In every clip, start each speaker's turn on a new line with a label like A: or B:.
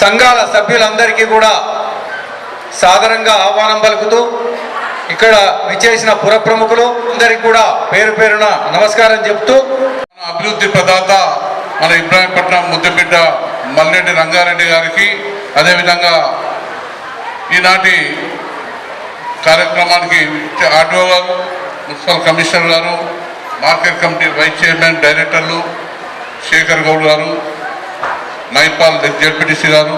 A: సంఘాల సభ్యులందరికీ కూడా సాదరంగా ఆహ్వానం పలుకుతూ ఇక్కడ విచ్చేసిన పుర ప్రముఖులు అందరికి కూడా పేరు పేరున నమస్కారం చెప్తూ
B: మన అభివృద్ధి ప్రదాత మన ఇబ్రాహీంపట్నం ముద్దుబిడ్డ మల్లెడ్డి రంగారెడ్డి గారికి అదేవిధంగా ఈనాటి కార్యక్రమానికి ఆర్డీఓ గారు మున్సిపల్ కమిషనర్ గారు మార్కెట్ కమిటీ వైస్ చైర్మన్ డైరెక్టర్లు శేఖర్ గౌడ్ గారు నైపాల్ జడ్పీటీసీ గారు.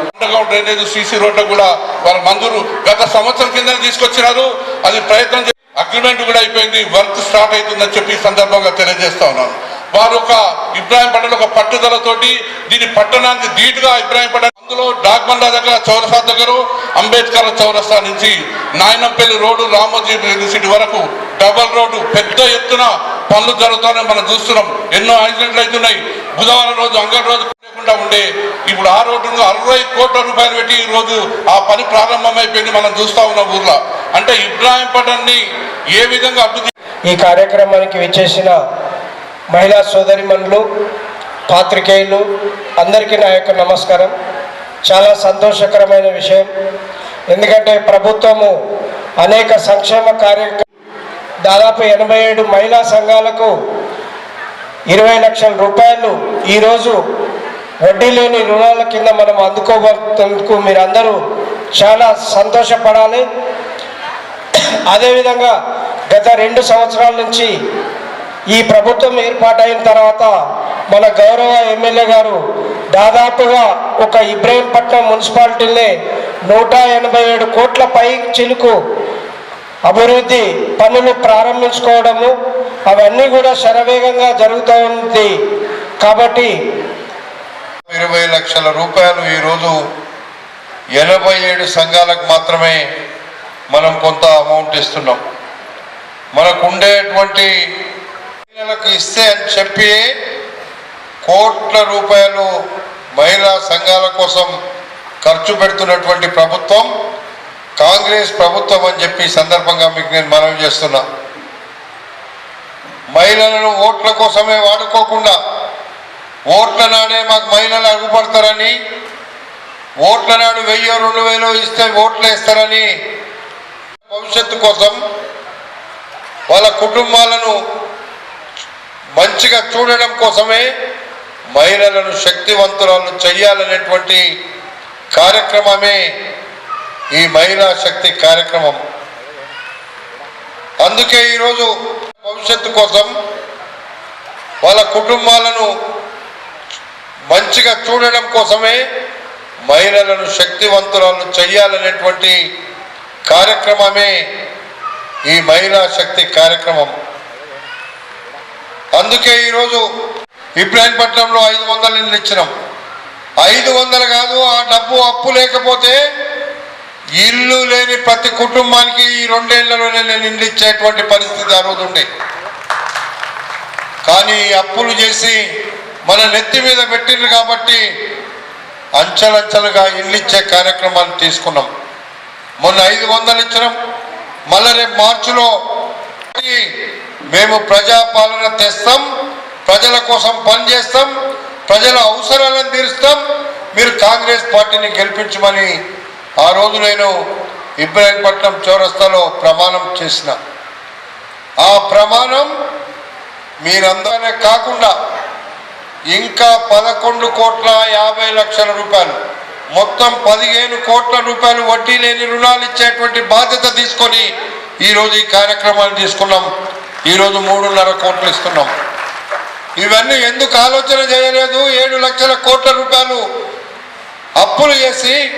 B: డ్రైనేజ్ సీసీ రోడ్డు కూడా వాళ్ళ మంజూరు గత సంవత్సరం కింద తీసుకొచ్చినారు. అది ప్రయత్నం అగ్రిమెంట్ కూడా అయిపోయింది. వర్క్ స్టార్ట్ అవుతుందని చెప్పి సందర్భంగా తెలియజేస్తా ఉన్నాను. వారు ఒక ఇబ్రాహీంపట్నం ఒక పట్టుదలతోటి దీని పట్టణానికి ధీటుగా ఇబ్రాహీంపట్నం అందులో డాక్బండ్ల దగ్గర చౌరస్తా దగ్గర అంబేద్కర్ చౌరస్తా నుంచి నాయనంపల్లి రోడ్డు రామోజీ యూనివర్సిటీ వరకు డబల్ రోడ్డు పెద్ద ఎత్తున పనులు జరుగుతాయని మనం చూస్తున్నాం. ఎన్నో యాక్సిడెంట్లు అవుతున్నాయి. బుధవారం రోజు అంగడి రోజు లేకుండా ఉండే ఇప్పుడు ఆ రోడ్డును అరవై కోట్ల రూపాయలు పెట్టి ఈ రోజు ఆ పని ప్రారంభమైపోయింది మనం చూస్తా ఉన్న ఊర్లో. అంటే ఇబ్రాహీంపట్నాన్ని ఏ విధంగా అభివృద్ధి
C: ఈ కార్యక్రమానికి విచ్చేసిన మహిళా సోదరిమణులు పాత్రికేయులు అందరికీ నా యొక్క నమస్కారం. చాలా సంతోషకరమైన విషయం. ఎందుకంటే ప్రభుత్వము అనేక సంక్షేమ కార్యక్రమ దాదాపు ఎనభై ఏడు మహిళా సంఘాలకు ఇరవై లక్షల రూపాయలు ఈరోజు వడ్డీ లేని రుణాల కింద మనం అందుకోబోతున్నందుకు మీరందరూ చాలా సంతోషపడాలి. అదేవిధంగా గత రెండు సంవత్సరాల నుంచి ఈ ప్రభుత్వం ఏర్పాటైన తర్వాత మన గౌరవ ఎమ్మెల్యే గారు దాదాపుగా ఒక ఇబ్రహీంపట్నం మున్సిపాలిటీనే నూట ఎనభై ఏడు కోట్ల పై చిలుకు అభివృద్ధి పనులు ప్రారంభించుకోవడము అవన్నీ కూడా శరవేగంగా జరుగుతూ ఉంది. కాబట్టి
D: ఇరవై లక్షల రూపాయలు ఈరోజు ఎనభై ఏడు సంఘాలకు మాత్రమే మనం కొంత అమౌంట్ ఇస్తున్నాం. మనకు ఉండేటువంటి మహిళలకు ఇస్తే అని చెప్పి కోట్ల రూపాయలు మహిళా సంఘాల కోసం ఖర్చు పెడుతున్నటువంటి ప్రభుత్వం కాంగ్రెస్ ప్రభుత్వం అని చెప్పి సందర్భంగా మీకు నేను మనవి చేస్తున్నా. మహిళలను ఓట్ల కోసమే వాడుకోకుండా ఓట్ల నాడే మాకు మహిళలు అగుపడతారని ఓట్ల నాడు వెయ్యో రెండు వేలు ఇస్తే ఓట్లు వేస్తారని భవిష్యత్తు కోసం వాళ్ళ కుటుంబాలను మంచిగా చూడడం కోసమే మహిళలను శక్తివంతురాలు చెయ్యాలనేటువంటి కార్యక్రమమే ఈ మహిళా శక్తి కార్యక్రమం. అందుకే ఈరోజు భవిష్యత్తు కోసం వాళ్ళ కుటుంబాలను మంచిగా చూడడం కోసమే మహిళలను శక్తివంతురాలు చెయ్యాలనేటువంటి కార్యక్రమమే ఈ మహిళా శక్తి కార్యక్రమం. అందుకే ఈరోజు ఇబ్రాహీంపట్నంలో ఐదు వందలు ఇళ్ళు ఇచ్చినాం. ఐదు వందలు కాదు ఆ డబ్బు అప్పు లేకపోతే ఇల్లు లేని ప్రతి కుటుంబానికి ఈ రెండేళ్ళలోనే నేను ఇల్లు ఇచ్చేటువంటి పరిస్థితి ఆ రోజు ఉండే. కానీ అప్పులు చేసి మన నెత్తి మీద పెట్టిండ్రు కాబట్టి అంచెలంచెలుగా ఇల్లు ఇచ్చే కార్యక్రమాన్ని తీసుకున్నాం. మొన్న ఐదు వందలు ఇచ్చినాం. మళ్ళీ రేపు మార్చిలో మేము ప్రజాపాలన తెస్తాం ప్రజల కోసం పనిచేస్తాం ప్రజల అవసరాలను తీరుస్తాం. మీరు కాంగ్రెస్ పార్టీని గెలిపించమని ఆ రోజు నేను ఇబ్రాహీంపట్నం చౌరస్తాలో ప్రమాణం చేసిన. ఆ ప్రమాణం మీరందరనే కాకుండా ఇంకా పదకొండు కోట్ల యాభై లక్షల రూపాయలు. మొత్తం పదిహేను కోట్ల రూపాయలు వడ్డీ లేని రుణాలు ఇచ్చేటువంటి బాధ్యత తీసుకొని ఈరోజు ఈ కార్యక్రమాలు తీసుకున్నాం. ఈరోజు మూడున్నర కోట్లు ఇస్తున్నాం. ఇవన్నీ ఎందుకు ఆలోచన చేయలేదు? ఏడు లక్షల కోట్ల రూపాయలు అప్పులు చేసి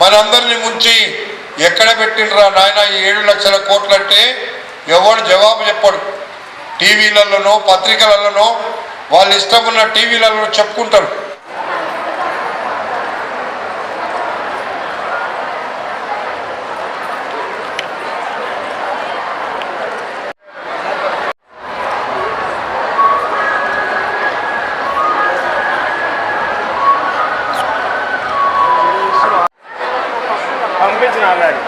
D: మనందరిని ముంచి ఎక్కడ పెట్టినరా నాయన ఈ ఏడు లక్షల కోట్లు అంటే ఎవడు జవాబు చెప్పడు. టీవీలలోనో పత్రికలలోనో వాళ్ళు ఇష్టం ఉన్న టీవీలలో చెప్పుకుంటారు.
E: పంపించిన
D: అలాగే